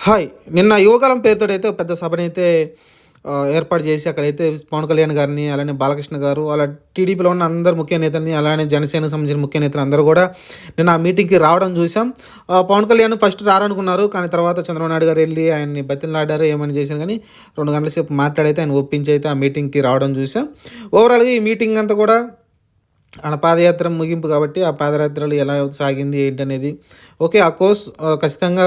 Hi. నిన్న యువకాలం పేరుతో అయితే పెద్ద సభని అయితే ఏర్పాటు చేసి అక్కడైతే పవన్ కళ్యాణ్ గారిని అలానే బాలకృష్ణ గారు అలా టీడీపీలో ఉన్న అందరు ముఖ్య నేతల్ని అలానే జనసేనకు సంబంధించిన ముఖ్య నేతలు అందరూ కూడా నిన్న ఆ మీటింగ్కి రావడం చూసాం ఆ, పవన్ కళ్యాణ్ ఫస్ట్ రారనుకున్నారు కానీ తర్వాత చంద్రబాబు నాయుడు గారు వెళ్ళి ఆయన్ని బతిలాడారు ఏమని చేశారు కానీ రెండు గంటల సేపు మాట్లాడైతే ఆయన ఒప్పించి అయితే ఆ మీటింగ్కి రావడం చూసాం ఓవరాల్గా ఈ మీటింగ్ అంతా కూడా ఆయన పాదయాత్ర ముగింపు కాబట్టి ఆ పాదయాత్రలు ఎలా సాగింది ఏంటనేది. ఓకే ఆ కోర్స్ ఖచ్చితంగా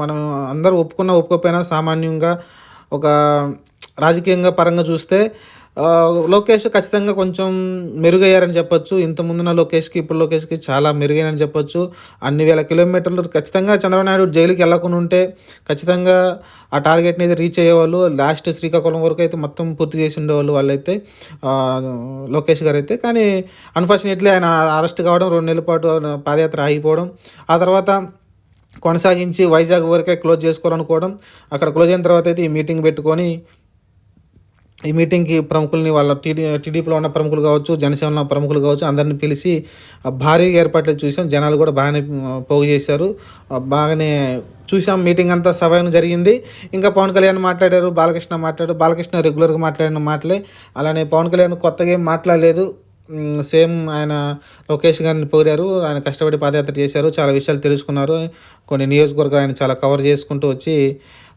మనం అందరూ ఒప్పుకున్నా ఒప్పుకోకపోయినా సామాన్యంగా ఒక రాజకీయంగా పరంగా చూస్తే లోకేష్ ఖచ్చితంగా కొంచెం మెరుగయ్యారని చెప్పొచ్చు. ఇంత ముందున్న లోకేష్కి ఇప్పుడు లోకేష్కి చాలా మెరుగైనని చెప్పొచ్చు. అన్ని వేల కిలోమీటర్లు ఖచ్చితంగా చంద్రబాబు నాయుడు జైలుకి వెళ్ళకుండా ఉంటే ఖచ్చితంగా ఆ టార్గెట్ని అయితే రీచ్ అయ్యేవాళ్ళు. లాస్ట్ శ్రీకాకుళం వరకు అయితే మొత్తం పూర్తి చేసి ఉండేవాళ్ళు వాళ్ళైతే లోకేష్ గారు అయితే కానీ అన్ఫార్చునేట్లీ ఆయన అరెస్ట్ కావడం రెండు నెలల పాటు పాదయాత్ర ఆగిపోవడం. ఆ తర్వాత కొనసాగించి వైజాగ్ వరకే క్లోజ్ చేసుకోవాలనుకోవడం అక్కడ క్లోజ్ అయిన తర్వాత అయితే ఈ మీటింగ్ పెట్టుకొని ఈ మీటింగ్కి ప్రముఖుల్ని వాళ్ళ టీడీ టీడీపీలో ఉన్న ప్రముఖులు కావచ్చు జనసేనలో ఉన్న ప్రముఖులు కావచ్చు అందరిని పిలిచి భారీగా ఏర్పాట్లు చూసాం జనాలు కూడా బాగానే పోగు చేశారు. బాగానే చూసాం మీటింగ్ అంతా సభను జరిగింది. ఇంకా పవన్ కళ్యాణ్ మాట్లాడారు బాలకృష్ణ మాట్లాడారు బాలకృష్ణ రెగ్యులర్గా మాట్లాడిన మాటలే. అలానే పవన్ కళ్యాణ్ కొత్తగా ఏం మాట్లాడలేదు. సేమ్ ఆయన లోకేష్ గారిని పొగిడారు ఆయన కష్టపడి పాదయాత్ర చేశారు చాలా విషయాలు తెలుసుకున్నారు. కొన్ని నియోజకవర్గాలు ఆయన చాలా కవర్ చేసుకుంటూ వచ్చి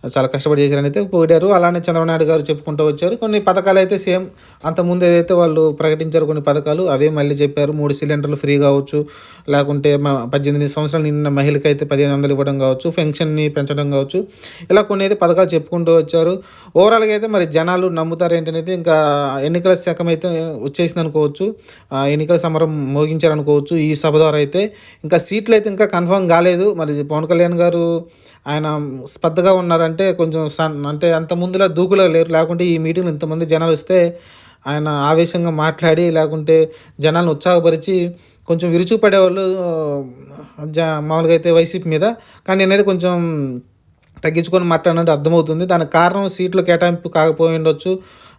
చాలా కష్టపడి చేశారని అయితే పొగిడారు అలానే చంద్రబాబు నాయుడు గారు చెప్పుకుంటూ వచ్చారు. కొన్ని పథకాలు అయితే సేమ్ అంతకుముందు ఏదైతే వాళ్ళు ప్రకటించారు కొన్ని పథకాలు అవే మళ్ళీ చెప్పారు. మూడు సిలిండర్లు ఫ్రీ కావచ్చు లేకుంటే మా పద్దెనిమిది సంవత్సరాలు నిన్న మహిళకి అయితే పదిహేను వందలు ఇవ్వడం కావచ్చు పెన్షన్ని పెంచడం కావచ్చు. ఇలా కొన్ని అయితే పథకాలు చెప్పుకుంటూ వచ్చారు. ఓవరాల్గా అయితే మరి జనాలు నమ్ముతారు ఏంటనేది ఇంకా ఎన్నికల శాఖం అయితే వచ్చేసింది అనుకోవచ్చు ఆ, ఎన్నికల సమరం మోగించారనుకోవచ్చు. ఈ సభ ద్వారా అయితే ఇంకా సీట్లు అయితే ఇంకా కన్ఫర్మ్ కాలేదు. మరి పవన్ కళ్యాణ్ గారు ఆయన స్పర్ధగా ఉన్నారు అంటే కొంచెం సన్ అంటే అంత ముందులా దూకులో లేరు. లేకుంటే ఈ మీటింగ్లో ఇంతమంది జనాలు వస్తే ఆయన ఆవేశంగా మాట్లాడి లేకుంటే జనాలను ఉత్సాహపరిచి కొంచెం విరుచుపడేవాళ్ళు జ మామూలుగా అయితే వైసీపీ మీద. కానీ నేనైతే కొంచెం తగ్గించుకొని మాట్లాడినట్టు అర్థమవుతుంది. దానికి కారణం సీట్లు కేటాయింపు కాకపోయి ఉండొచ్చు.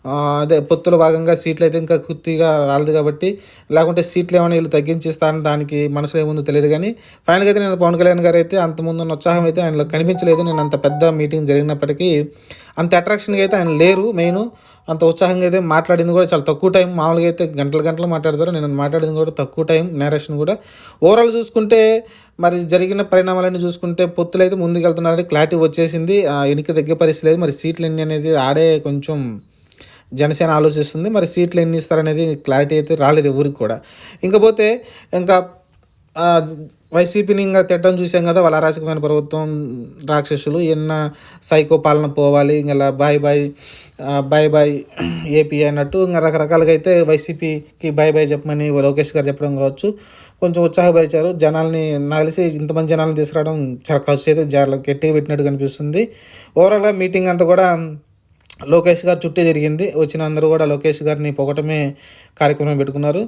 అదే పొత్తుల భాగంగా సీట్లు అయితే ఇంకా కుర్తిగా రాలేదు కాబట్టి లేకుంటే సీట్లు ఏమైనా వీళ్ళు తగ్గించేస్తారని దానికి మనసులో ఏముందో తెలియదు కానీ ఫైనల్గా అయితే నేను పవన్ కళ్యాణ్ గారు అయితే అంత ఉన్న ఉత్సాహం అయితే ఆయనలో కనిపించలేదు. నేను అంత పెద్ద మీటింగ్ జరిగినప్పటికీ అంత అట్రాక్షన్గా అయితే ఆయన లేరు మెయిన్. అంత ఉత్సాహంగా అయితే మాట్లాడింది కూడా చాలా తక్కువ టైం. మామూలుగా అయితే గంటల గంటలు మాట్లాడతారు. నేను మాట్లాడింది కూడా తక్కువ టైం నేరేషన్ కూడా. ఓవరాల్ చూసుకుంటే మరి జరిగిన పరిణామాలన్నీ చూసుకుంటే పొత్తులు అయితే ముందుకెళ్తున్నారని క్లారిటీ వచ్చేసింది. ఆ, ఎన్నిక దగ్గర పరిస్థితి లేదు. మరి సీట్లు ఎన్ని అనేది ఆడే కొంచెం జనసేన ఆలోచిస్తుంది మరి సీట్లు ఎన్ని ఇస్తారనేది క్లారిటీ అయితే రాలేదు ఎవరికి కూడా. ఇంకపోతే ఇంకా వైసీపీని ఇంకా తిట్టడం చూసాం కదా వాళ్ళ అరాచకమైన ప్రభుత్వం రాక్షసులు ఎన్న సైకో పాలన పోవాలి ఇంకా bye bye bye bye AP అన్నట్టు ఇంకా రకరకాలుగా అయితే వైసీపీకి బాయ్ బాయ్ చెప్పమని లోకేష్ గారు చెప్పడం కావచ్చు. కొంచెం ఉత్సాహపరిచారు. జనాల్ని నాకు తెలిసి ఇంతమంది జనాలను తీసుకురావడం చాలా ఖర్చు అయితే చాలా గట్టిగా పెట్టినట్టు కనిపిస్తుంది. ఓవరాల్గా మీటింగ్ అంతా కూడా లోకేష్ గారు చుట్టే జరిగింది. వచ్చిన అందరూ కూడా లోకేష్ గారిని పొగటమే కార్యక్రమం పెట్టుకున్నారు.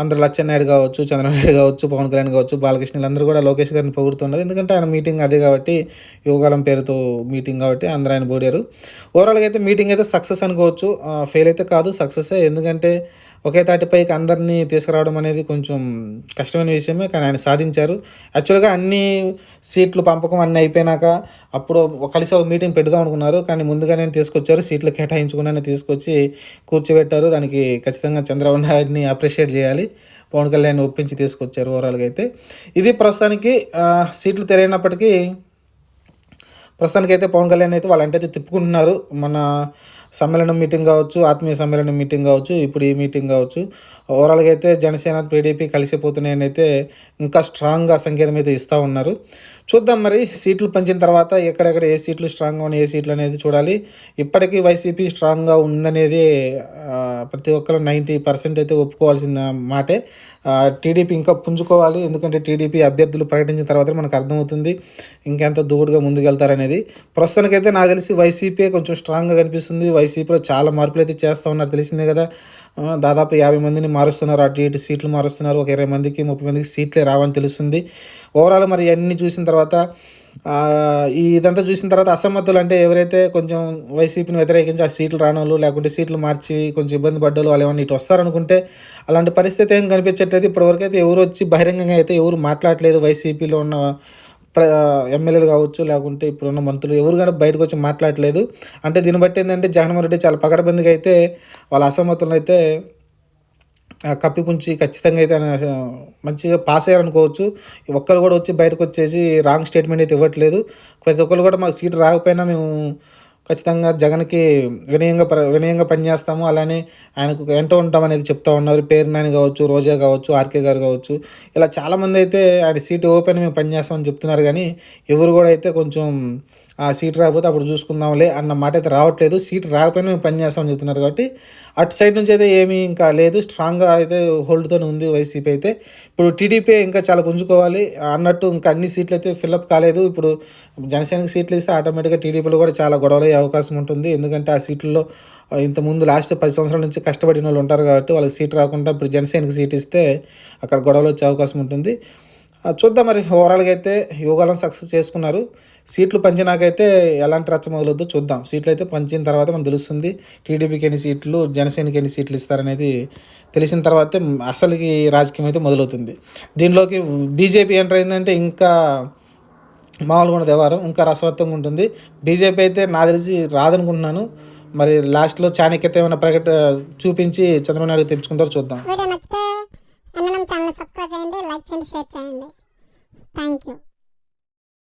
అందరూ లచ్చెన్నాయుడు కావచ్చు చంద్రనాయుడు కావచ్చు పవన్ కళ్యాణ్ కావచ్చు బాలకృష్ణులు అందరూ కూడా లోకేష్ గారిని పొగుడుతున్నారు. ఎందుకంటే ఆయన మీటింగ్ అదే కాబట్టి యువకాలం పేరుతో మీటింగ్ కాబట్టి అందరూ ఆయన పోడారు ఓవరాల్గా అయితే మీటింగ్ అయితే సక్సెస్ అనుకోవచ్చు. ఫెయిల్ అయితే కాదు సక్సెస్ ఎందుకంటే ఒకే తాటిపైకి అందరినీ తీసుకురావడం అనేది కొంచెం కష్టమైన విషయమే కానీ ఆయన సాధించారు. యాక్చువల్గా అన్ని సీట్లు పంపకం అన్నీ అయిపోయినాక అప్పుడు కలిసి ఒక మీటింగ్ పెడదాం అనుకున్నారు. కానీ ముందుగానే తీసుకొచ్చారు. సీట్లు కేటాయించుకుని తీసుకొచ్చి కూర్చోబెట్టారు. దానికి ఖచ్చితంగా చంద్రబాబు నాయుడిని అప్రిషియేట్ చేయాలి. పవన్ కళ్యాణ్ ఒప్పించి తీసుకొచ్చారు ఓవరాల్గా అయితే. ఇది ప్రస్తుతానికి సీట్లు తెరైనప్పటికీ ప్రస్తుతానికి అయితే పవన్ కళ్యాణ్ అయితే వాళ్ళంటే అయితే తిప్పుకుంటున్నారు. మన సమ్మేళనం మీటింగ్ కావచ్చు ఆత్మీయ సమ్మేళనం మీటింగ్ కావచ్చు ఇప్పుడు ఈ మీటింగ్ కావచ్చు. ఓవరాల్గా అయితే జనసేన టీడీపీ కలిసిపోతున్నాయని అయితే ఇంకా స్ట్రాంగ్గా సంకేతం అయితే ఇస్తూ ఉన్నారు. చూద్దాం మరి సీట్లు పంచిన తర్వాత ఎక్కడెక్కడ ఏ సీట్లు స్ట్రాంగ్గా ఉన్నాయి ఏ సీట్లు అనేది చూడాలి. ఇప్పటికీ వైసీపీ స్ట్రాంగ్గా ఉందనేది ప్రతి ఒక్కరు నైంటీ పర్సెంట్ అయితే ఒప్పుకోవాల్సిన మాటే. టీడీపీ ఇంకా పుంజుకోవాలి ఎందుకంటే టీడీపీ అభ్యర్థులు ప్రకటించిన తర్వాత మనకు అర్థమవుతుంది ఇంకెంత దూకుడుగా ముందుకెళ్తారనేది. ప్రస్తుతానికైతే నాకు తెలిసి వైసీపీ కొంచెం స్ట్రాంగ్గా కనిపిస్తుంది. వైసీపీలో చాలా మార్పులు అయితే చేస్తూ ఉన్నారు తెలిసిందే కదా. దాదాపు యాభై మందిని మారుస్తున్నారు. అటు ఇటు సీట్లు మారుస్తున్నారు. ఒక ఇరవై మందికి ముప్పై మందికి సీట్లే రావని తెలుస్తుంది. ఓవరాల్ మరి అన్నీ చూసిన తర్వాత ఇదంతా చూసిన తర్వాత అసమ్మతులు అంటే ఎవరైతే కొంచెం వైసీపీని వ్యతిరేకించి ఆ సీట్లు రానోళ్ళు లేకుంటే సీట్లు మార్చి కొంచెం ఇబ్బంది పడ్డోళ్ళు వాళ్ళు ఏమన్నా ఇటు వస్తారనుకుంటే అలాంటి పరిస్థితి ఏం కనిపించట్లేదు. ఇప్పటివరకు అయితే ఎవరు వచ్చి బహిరంగంగా అయితే ఎవరు మాట్లాడలేదు. వైసీపీలో ఉన్న ఎమ్మెల్యేలు కావచ్చు లేకుంటే ఇప్పుడున్న మంత్రులు ఎవరు కూడా బయటకు వచ్చి మాట్లాడలేదు. అంటే దీన్ని బట్టి ఏంటంటే జగన్మోహన్ రెడ్డి చాలా పకడబందిగా అయితే వాళ్ళ అసమ్మతులను అయితే కప్పిపుంచి ఖచ్చితంగా అయితే మంచిగా పాస్ అయ్యారనుకోవచ్చు. ఒక్కరు కూడా వచ్చి బయటకు వచ్చేసి రాంగ్ స్టేట్మెంట్ అయితే ఇవ్వట్లేదు. ప్రతి ఒక్కరు కూడా మాకు సీట్ రాకపోయినా మేము ఖచ్చితంగా జగన్కి వినయంగా వినయంగా పనిచేస్తాము. అలానే ఆయనకు వెంట ఉంటాం అనేది చెప్తా ఉన్నారు. పేరు నాని కావచ్చు రోజా కావచ్చు ఆర్కే గారు కావచ్చు. ఇలా చాలామంది అయితే ఆయన సీటు ఓపెన్ మేము పనిచేస్తామని చెప్తున్నారు. కానీ ఎవరు కూడా అయితే కొంచెం ఆ సీట్ రాకపోతే అప్పుడు చూసుకుందాంలే అన్న మాట అయితే రావట్లేదు. సీట్ రాకపోయినా మేము పనిచేస్తామని చెప్తున్నారు కాబట్టి అటు సైడ్ నుంచి అయితే ఏమీ ఇంకా లేదు. స్ట్రాంగ్గా అయితే హోల్డ్తోనే ఉంది వైసీపీ అయితే. ఇప్పుడు టీడీపీ ఇంకా చాలా పుంజుకోవాలి అన్నట్టు ఇంకా అన్ని సీట్లు అయితే ఫిల్అప్ కాలేదు. ఇప్పుడు జనసేనకి సీట్లు ఇస్తే ఆటోమేటిక్గా టీడీపీలో కూడా చాలా గొడవలు అయ్యే అవకాశం ఉంటుంది. ఎందుకంటే ఆ సీట్లలో ఇంతకుముందు లాస్ట్ పది సంవత్సరాల నుంచి కష్టపడిన వాళ్ళు ఉంటారు కాబట్టి వాళ్ళకి సీట్ రాకుండా ఇప్పుడు జనసేనకి సీట్ ఇస్తే అక్కడ గొడవలు వచ్చే అవకాశం ఉంటుంది. చూద్దాం మరి ఓవరాల్గా అయితే యోగాలను సక్సెస్ చేసుకున్నారు. సీట్లు పంచినాకైతే ఎలాంటి రచ్చ మొదలొద్దు చూద్దాం. సీట్లు అయితే పంచిన తర్వాత మనకు తెలుస్తుంది టీడీపీకి ఎన్ని సీట్లు జనసేనకి ఎన్ని సీట్లు ఇస్తారనేది తెలిసిన తర్వాతే అసలుకి రాజకీయం అయితే మొదలవుతుంది. దీనిలోకి బీజేపీ ఎంటర్ అయిందంటే ఇంకా మామూలుగా ఉండదు ఇంకా రసవత్తంగా ఉంటుంది. బీజేపీ అయితే నా తెలిసి రాదనుకుంటున్నాను. మరి లాస్ట్లో చాణక్యత ఏమైనా ప్రకట చూపించి చంద్రబాబు నాయుడు తెచ్చుకుంటారో చూద్దాం. వీడియో నచ్చితే అన్ననం ఛానల్ సబ్స్క్రైబ్ చేయండి లైక్ చేయండి షేర్ చేయండి. Thank you.